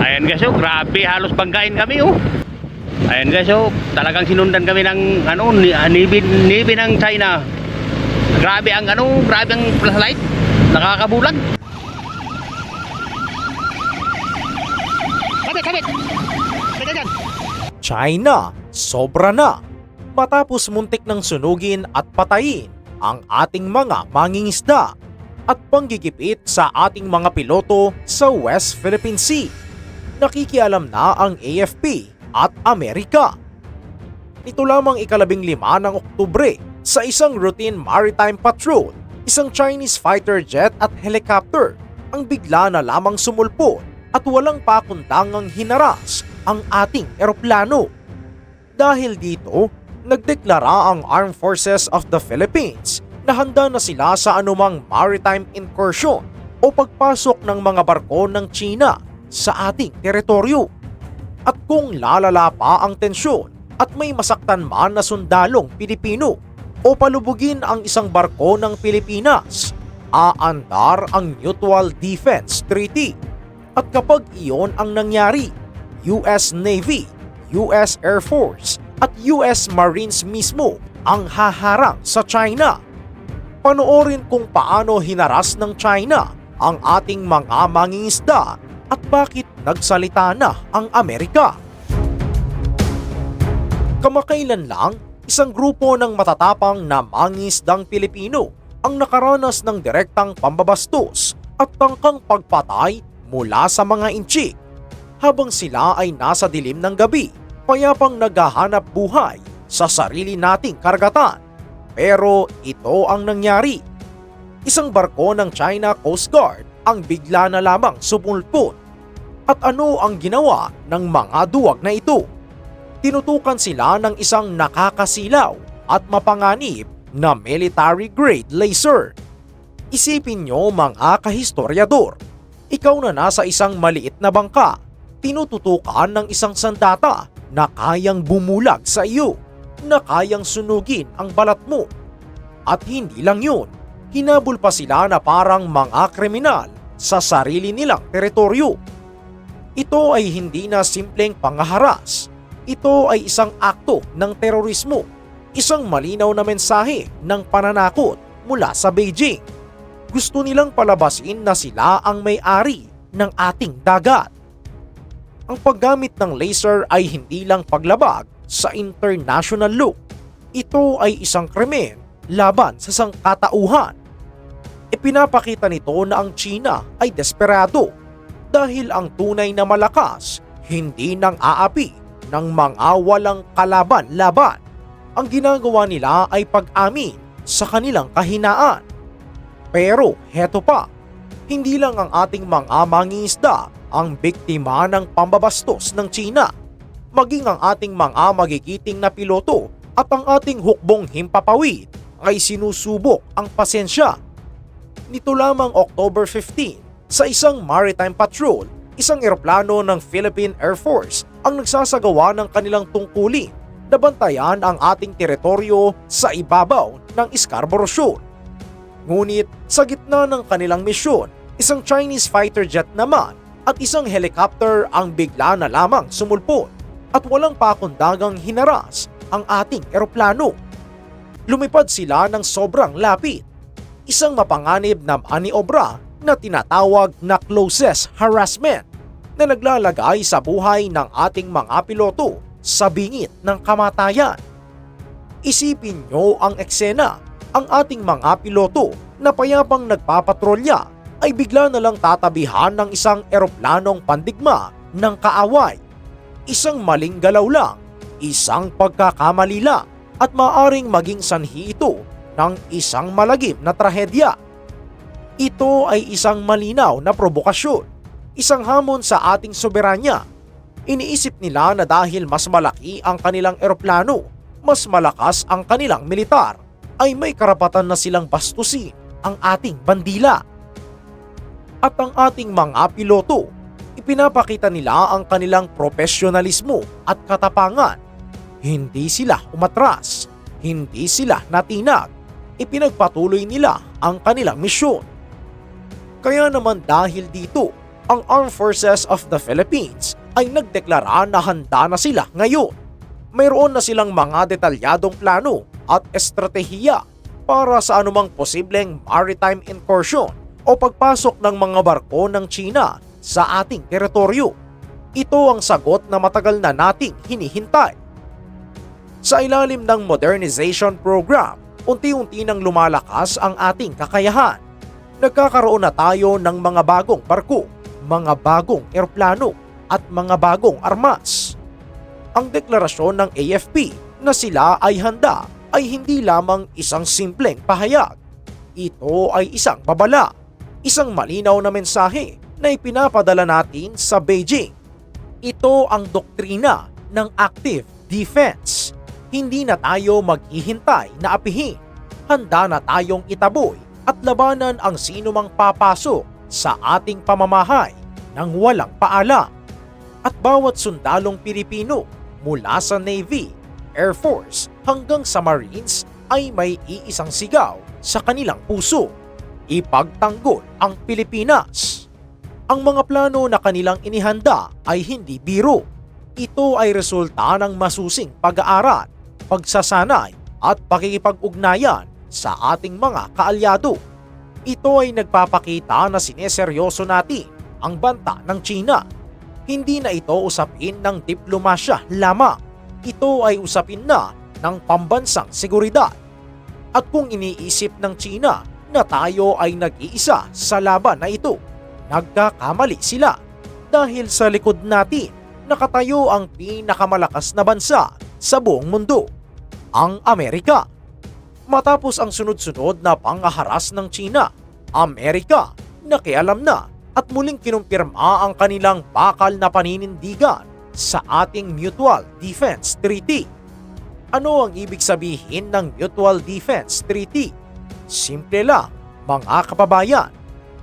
Ayan guys, oh, grabe, halos pagkain kami oh. Ayan guys, oh, talagang sinundan kami ng ano, ni, ah, nibi, nibi ng China. Grabe ang ano, grabe ang flashlight. Nakakabulag. Kabit dyan. China, sobra na. Matapos muntik ng sunugin at patayin ang ating mga mangingisda at panggigipit sa ating mga piloto sa West Philippine Sea. Nakikialam na ang AFP at Amerika. Ito lamang ikalabing lima ng Oktubre sa isang routine maritime patrol, isang Chinese fighter jet at helicopter ang bigla na lamang sumulpot at walang pakundangang hinaras ang ating eroplano. Dahil dito, nagdeklara ang Armed Forces of the Philippines na handa na sila sa anumang maritime incursion o pagpasok ng mga barko ng China sa ating teritoryo. At kung lalala pa ang tensyon at may masaktan man na sundalong Pilipino o palubugin ang isang barko ng Pilipinas, aandar ang Mutual Defense Treaty. At kapag iyon ang nangyari, US Navy, US Air Force at US Marines mismo ang haharang sa China. Panoorin kung paano hinaras ng China ang ating mga mangingisda at bakit nagsalita na ang Amerika. Kamakailan lang, isang grupo ng matatapang na mangingisdang Pilipino ang nakaranas ng direktang pambabastos at tangkang pagpatay mula sa mga inchik habang sila ay nasa dilim ng gabi, payapang naghahanap buhay sa sarili nating karagatan. Pero ito ang nangyari. Isang barko ng China Coast Guard ang bigla na lamang sumulpot. At ano ang ginawa ng mga duwag na ito? Tinutukan sila ng isang nakakasilaw at mapanganib na military-grade laser. Isipin nyo mga kahistoryador, ikaw na nasa isang maliit na bangka, tinututukan ng isang sandata na kayang bumulag sa iyo, na kayang sunugin ang balat mo. At hindi lang yun, hinabol pa sila na parang mga kriminal sa sarili nilang teritoryo. Ito ay hindi na simpleng pangaharas. Ito ay isang akto ng terorismo, isang malinaw na mensahe ng pananakot mula sa Beijing. Gusto nilang palabasin na sila ang may-ari ng ating dagat. Ang paggamit ng laser ay hindi lang paglabag sa international law. Ito ay isang krimen laban sa sangkatauhan. Ipinapakita nito na ang China ay desperado dahil ang tunay na malakas hindi nang aapi ng mga walang kalaban-laban. Ang ginagawa nila ay pag-amin sa kanilang kahinaan. Pero heto pa, hindi lang ang ating mga mangingisda ang biktima ng pambabastos ng China. Maging ang ating mga magigiting na piloto at ang ating hukbong himpapawid ay sinusubok ang pasensya. Nito lamang October 15, sa isang maritime patrol, isang eroplano ng Philippine Air Force ang nagsasagawa ng kanilang tungkulin na bantayan ang ating teritoryo sa ibabaw ng Scarborough Shoal. Ngunit sa gitna ng kanilang misyon, isang Chinese fighter jet naman at isang helicopter ang bigla na lamang sumulpot at walang pakundagang hinaras ang ating eroplano. Lumipad sila ng sobrang lapit. Isang mapanganib na maniobra na tinatawag na closest harassment na naglalagay sa buhay ng ating mga piloto sa bingit ng kamatayan. Isipin nyo ang eksena, ang ating mga piloto na payapang nagpapatrolya ay bigla na lang tatabihan ng isang eroplanong pandigma ng kaaway. Isang maling galaw lang, isang pagkakamali lang at maaring maging sanhi ito ng isang malagim na trahedya. Ito ay isang malinaw na provokasyon, isang hamon sa ating soberanya. Iniisip nila na dahil mas malaki ang kanilang eroplano, mas malakas ang kanilang militar, ay may karapatan na silang bastusin ang ating bandila at ang ating mga piloto. Ipinapakita nila ang kanilang profesionalismo at katapangan. Hindi sila umatras, hindi sila natinag. Ipinagpatuloy nila ang kanilang misyon. Kaya naman dahil dito, ang Armed Forces of the Philippines ay nagdeklara na handa na sila ngayon. Mayroon na silang mga detalyadong plano at estratehiya para sa anumang posibleng maritime incursion o pagpasok ng mga barko ng China sa ating teritoryo. Ito ang sagot na matagal na nating hinihintay. Sa ilalim ng modernization program, unti-unti nang lumalakas ang ating kakayahan. Nagkakaroon na tayo ng mga bagong barko, mga bagong eroplano at mga bagong armas. Ang deklarasyon ng AFP na sila ay handa ay hindi lamang isang simpleng pahayag. Ito ay isang babala, isang malinaw na mensahe na ipinapadala natin sa Beijing. Ito ang doktrina ng active defense. Hindi na tayo maghihintay na apihin. Handa na tayong itaboy at labanan ang sinumang papasok sa ating pamamahay ng walang paalam. At bawat sundalong Pilipino mula sa Navy, Air Force hanggang sa Marines ay may iisang sigaw sa kanilang puso. Ipagtanggol ang Pilipinas. Ang mga plano na kanilang inihanda ay hindi biro. Ito ay resulta ng masusing pag-aaral, pagsasanay at pakikipag-ugnayan sa ating mga kaalyado. Ito ay nagpapakita na sineseryoso natin ang banta ng China. Hindi na ito usapin ng diplomasya lamang. Ito ay usapin na ng pambansang seguridad. At kung iniisip ng China na tayo ay nag-iisa sa laban na ito, nagkakamali sila dahil sa likod natin nakatayo ang pinakamalakas na bansa sa buong mundo, ang Amerika. Matapos ang sunod-sunod na pangaharas ng China, Amerika nakialam na at muling kinumpirma ang kanilang bakal na paninindigan sa ating Mutual Defense Treaty. Ano ang ibig sabihin ng Mutual Defense Treaty? Simple lang, mga kababayan.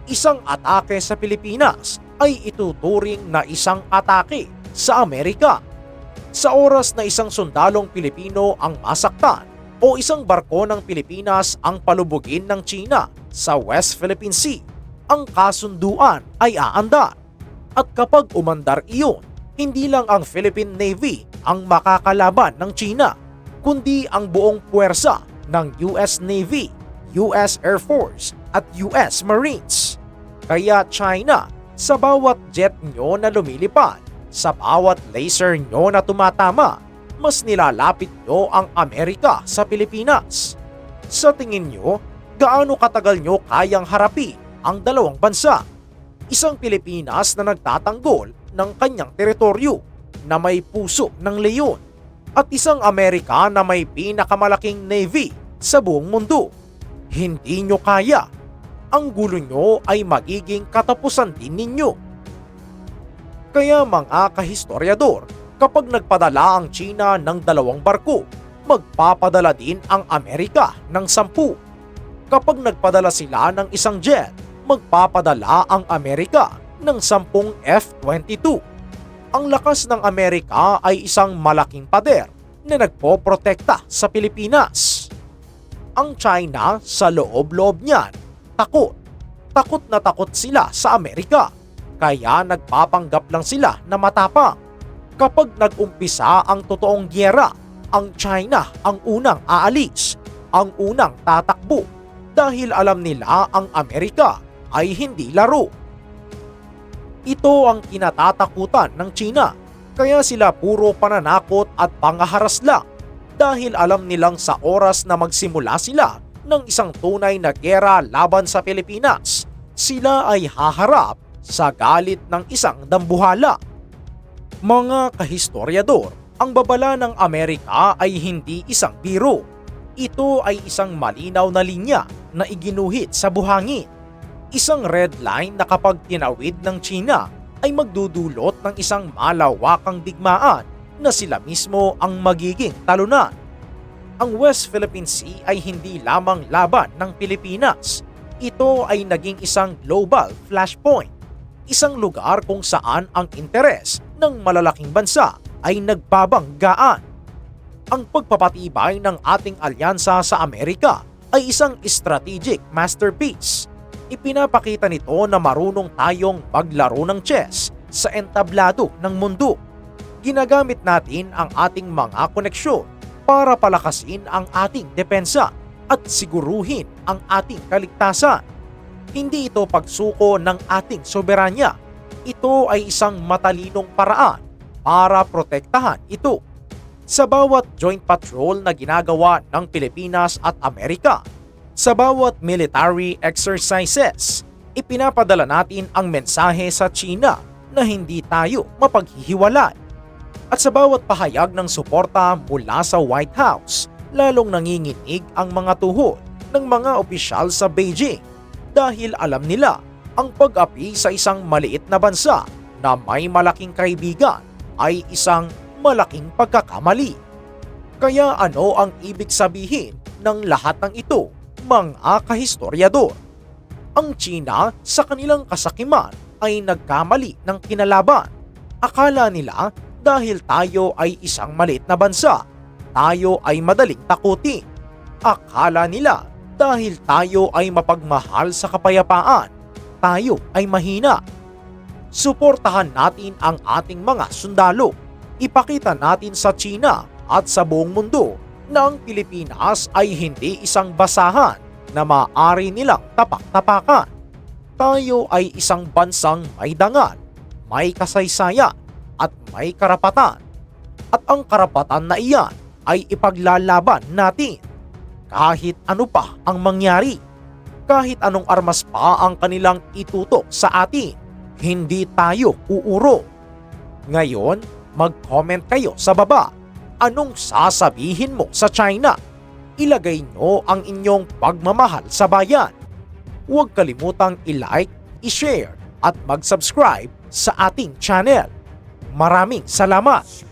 Isang atake sa Pilipinas ay ituturing na isang atake sa Amerika. Sa oras na isang sundalong Pilipino ang masaktan o isang barko ng Pilipinas ang palubugin ng China sa West Philippine Sea, ang kasunduan ay aandar. At kapag umandar iyon, hindi lang ang Philippine Navy ang makakalaban ng China, kundi ang buong puwersa ng US Navy, US Air Force at US Marines. Kaya China, sa bawat jet nyo na lumilipad, sa bawat laser nyo na tumatama, mas nilalapit nyo ang Amerika sa Pilipinas. Sa tingin nyo, gaano katagal nyo kayang harapin ang dalawang bansa? Isang Pilipinas na nagtatanggol ng kanyang teritoryo na may puso ng leyon at isang Amerika na may pinakamalaking navy sa buong mundo. Hindi nyo kaya. Ang gulo nyo ay magiging katapusan din ninyo. Kaya mga kahistoryador, kapag nagpadala ang China ng dalawang barko, magpapadala din ang Amerika ng sampu. Kapag nagpadala sila ng isang jet, magpapadala ang Amerika ng sampung F-22. Ang lakas ng Amerika ay isang malaking pader na nagpoprotekta sa Pilipinas. Ang China sa loob-loob niyan, takot. Takot na takot sila sa Amerika. Kaya nagpapanggap lang sila na matapang. Kapag nag-umpisa ang totoong gyera, ang China ang unang aalis, ang unang tatakbo dahil alam nila ang Amerika ay hindi laro. Ito ang kinatatakutan ng China kaya sila puro pananakot at pangaharas lang dahil alam nilang sa oras na magsimula sila ng isang tunay na gera laban sa Pilipinas, sila ay haharap sa galit ng isang dambuhala. Mga kahistoryador, ang babala ng Amerika ay hindi isang biro. Ito ay isang malinaw na linya na iginuhit sa buhangin. Isang red line na kapag tinawid ng China ay magdudulot ng isang malawakang digmaan na sila mismo ang magiging talunan. Ang West Philippine Sea ay hindi lamang laban ng Pilipinas. Ito ay naging isang global flashpoint. Isang lugar kung saan ang interes ng malalaking bansa ay nagbabanggaan. Ang pagpapatibay ng ating alyansa sa Amerika ay isang strategic masterpiece. Ipinapakita nito na marunong tayong maglaro ng chess sa entablado ng mundo. Ginagamit natin ang ating mga koneksyon para palakasin ang ating depensa at siguruhin ang ating kaligtasan. Hindi ito pagsuko ng ating soberanya. Ito ay isang matalinong paraan para protektahan ito. Sa bawat joint patrol na ginagawa ng Pilipinas at Amerika, sa bawat military exercises, ipinapadala natin ang mensahe sa China na hindi tayo mapaghihiwalay. At sa bawat pahayag ng suporta mula sa White House, lalong nanginginig ang mga tuhod ng mga opisyal sa Beijing dahil alam nila ang pag-api sa isang maliit na bansa na may malaking kaibigan ay isang malaking pagkakamali. Kaya ano ang ibig sabihin ng lahat ng ito, mga kahistoryador? Ang China sa kanilang kasakiman ay nagkamali ng kinalaban. Akala nila dahil tayo ay isang maliit na bansa, tayo ay madaling takutin. Akala nila dahil tayo ay mapagmahal sa kapayapaan, tayo ay mahina. Suportahan natin ang ating mga sundalo. Ipakita natin sa China at sa buong mundo na ang Pilipinas ay hindi isang basahan na maaari nilang tapak-tapakan. Tayo ay isang bansang may dangal, may kasaysayan at may karapatan. At ang karapatan na iyan ay ipaglalaban natin. Kahit ano pa ang mangyari, kahit anong armas pa ang kanilang itutok sa atin, hindi tayo uuro. Ngayon, mag-comment kayo sa baba. Anong sasabihin mo sa China? Ilagay nyo ang inyong pagmamahal sa bayan. Huwag kalimutang i-like, i-share at mag-subscribe sa ating channel. Maraming salamat!